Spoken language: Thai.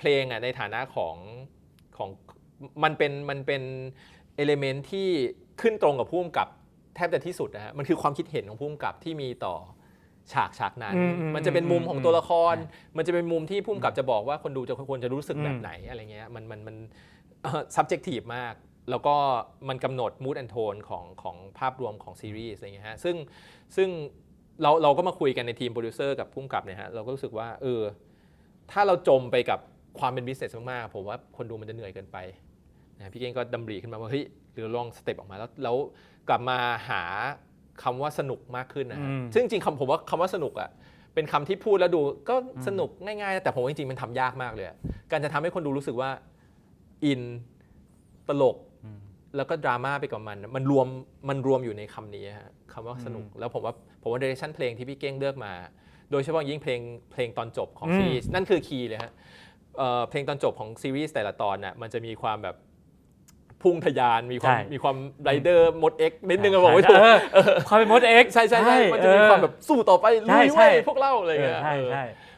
เพลงอะในฐานะของของมันเป็นมันเป็นเอลิเมนที่ขึ้นตรงกับผู้กำกับแทบจะที่สุดนะฮะมันคือความคิดเห็นของผู้กำกับที่มีต่อฉากฉากนั้นอืมอืมมันจะเป็นมุมของอืมตัวละคร มันจะเป็นมุมที่ผู้กำกับจะบอกว่าคนดูจะควรจะรู้สึกแบอืบมไหนอะไรเงี้ยมันมันมัน subjective มากแล้วก็มันกำหนด mood and tone ของของภาพรวมของซีรีส์อะไรเงี้ยฮะซึ่งซึ่งเราเราก็มาคุยกันในทีมโปรดิวเซอร์กับผู้กำกับเนี่ยฮะเราก็รู้สึกว่าเออถ้าเราจมไปกับ ความเป็นบิสเนสมากๆผมว่าคนดูมันจะเหนื่อยเกินไปนะพี่เก้งก็ดำริขึ้นมาว่าเฮ้ยหรือลองสเต็ปออกมาแล้วแล้วกลับมาหาคำว่าสนุกมากขึ้นนะฮะอืมซึ่งจริงๆคำผมว่าคำว่าสนุกอะเป็นคำที่พูดแล้วดูก็สนุกง่ายๆ แต่ผมว่าจริงๆมันทำยากมากเลยอะการจะทำให้คนดูรู้สึกว่าอินตลกแล้วก็ดราม่าไปกับมัน มันรวมมันรวมอยู่ในคำนี้ฮะคำว่าสนุก แล้วผมว่าผมว่าเดเรชั่นเพลงที่พี่เก้งเลือกมา โดยเฉพาะยิ่งเพลงเพลงตอนจบของอืมซีรีส์นั่นคือคีย์เลยฮะ เอ่อเพลงตอนจบของซีรีส์แต่ละตอนน่ะมันจะมีความแบบพุ่งทะยานมีความใช่ มีความไรเดอร์มดเอ็กนิดนึงอะบอกไม่ถูก เออความเป็นมดเอ็ก ใช่ใช่ใช่มันจะมีความแบบสู้ต่อไปลุใช่ยใช่ เว้ยพวกเราอะไรเออเงี้ยใช่เออใช่